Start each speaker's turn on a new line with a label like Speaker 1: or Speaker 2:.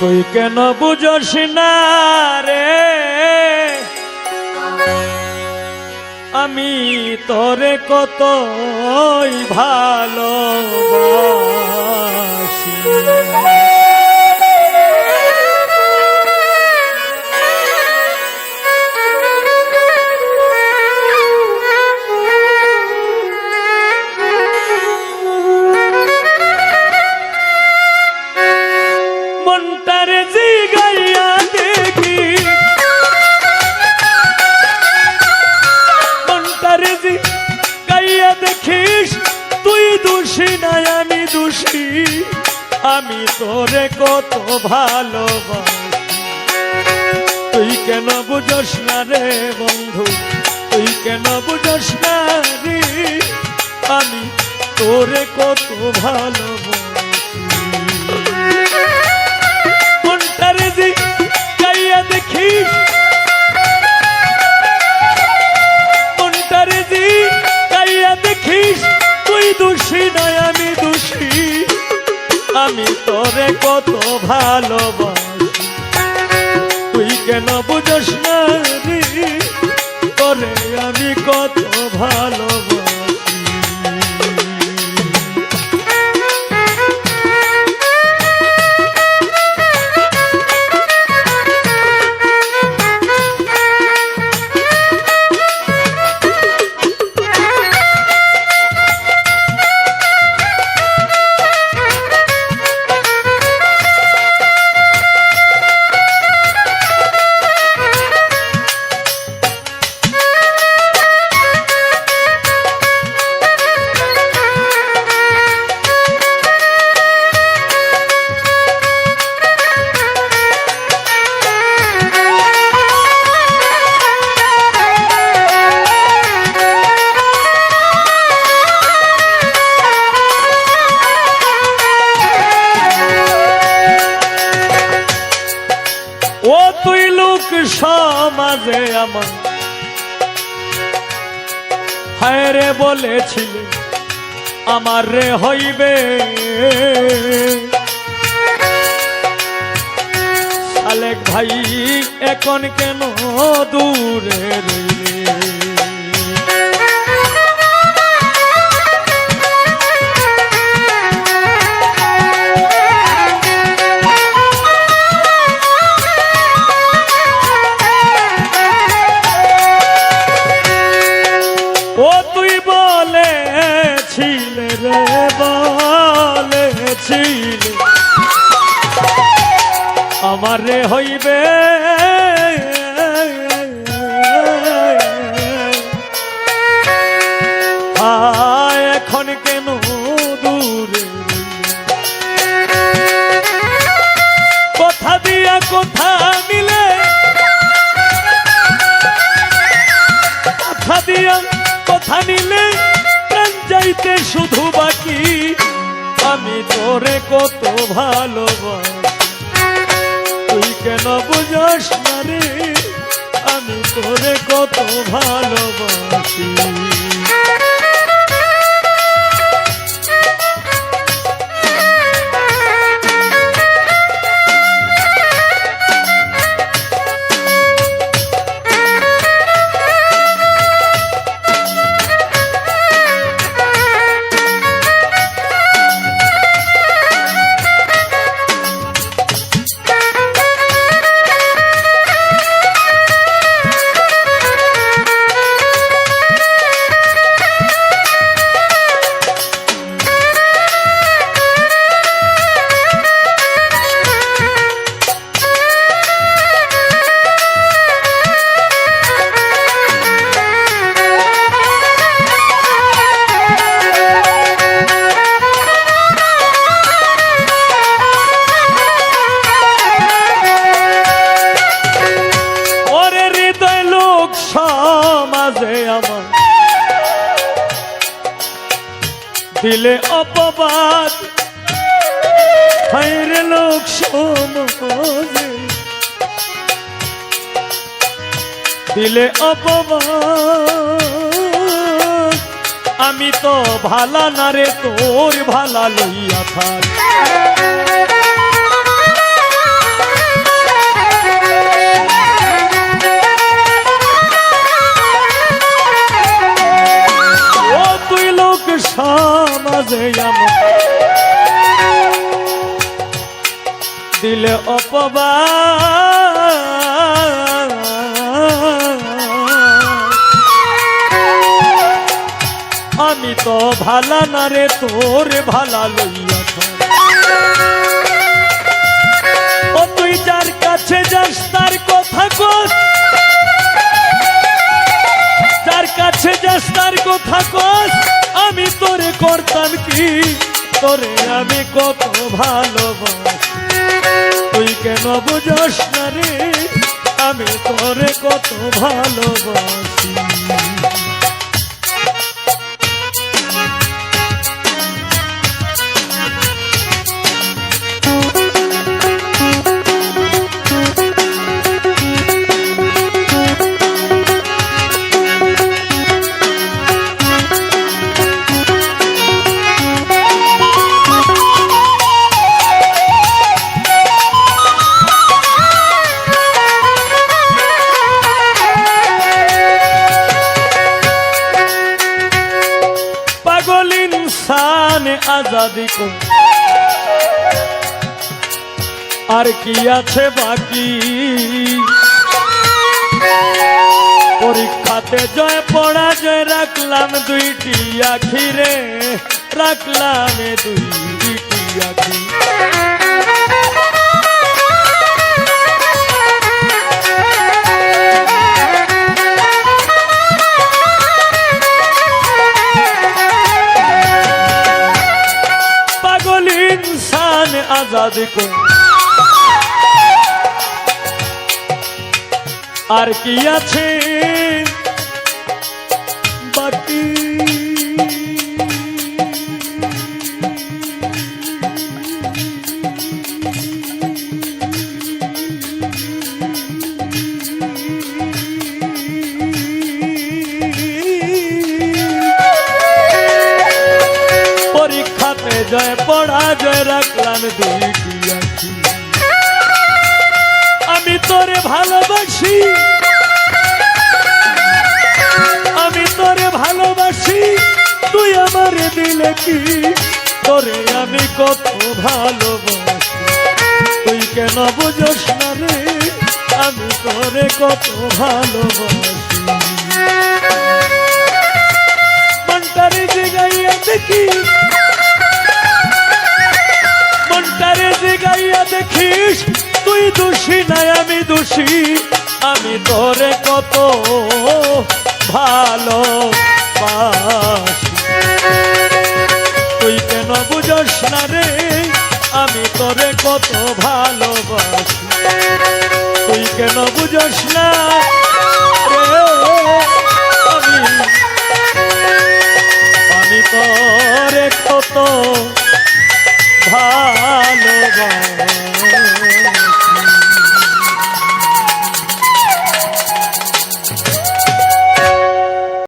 Speaker 1: তুই কেন বুঝস না রে? আমি তোরে কত ভালোবাসি। তোরে কত ভালোবাসি। তুই কেন বুঝস না রে বন্ধু? তুই কেন বুঝস না রে? আমি তোরে কত ভালোবাসি। মনটারে দি গাইয়া দেখিস মনটারে দি গাইয়া দেখিস, তুই দোষী নয় আমি তোরে কত ভালোবাসি। তুই কেন বুঝস না তোরে আমি কত ভালোবাসি। সমাজে আমার। হায় রে বলেছিলে আমার রে হইবে। আলেক ভাই এখন কেন দূরে রইলে? বলেছিলে আমার হইবে। এখন কেন দূরে? কথা দিয়া কথা মিলে। কথা দিয়া কথা নিলে প্রাণ যাইতে শুধু বাকি। আমি তোরে কত ভালোবাসি। তুই কেন বুঝাস না রে? আমি তোরে কত ভালোবাসি। সমাজে আমার। দিলে অপবাদ লোক দিলে অপবাদ, আমি তো ভালা না রে, তোর ভালা লইয়া থাক। দিলে অপবা আমি তো ভালা না রে, তোর ভালা লইয়া ও তুই যার কাছে যাস, তার কথা কর যার কাছে যাস, তার কথা কর করতাম কি? তোরে আমি কত ভালোবাস। তুই কেন বুঝস না রে? আমি তোরে কত ভালোবাসি। আজাদি কো আর কি আছে বাকি? পরীক্ষাতে জয় পড়া জয় রাখলাম দুইটি আখিরে, রাখলাম দুইটি আখি কো আর কি আছে? পরাজয় রাখলাম দুইটি আখি। আমি তোরে ভালোবাসি। আমি তোরে ভালোবাসি। তুই আমার দিলে কি? তোরে আমি কত ভালোবাসি। তুই কেন বুঝোস না রে? আমি তোরে কত ভালোবাসি। মনটারে জিগাইয়া দেখি মনটারে জিগাইয়া দেখিস, তুই দোষী নাই, আমি দোষী। আমি তোরে কত ভালো তুই কেন বুঝস না রে, আমি তোরে কত ভালোবাসি। তুই কেন বুঝস না রে?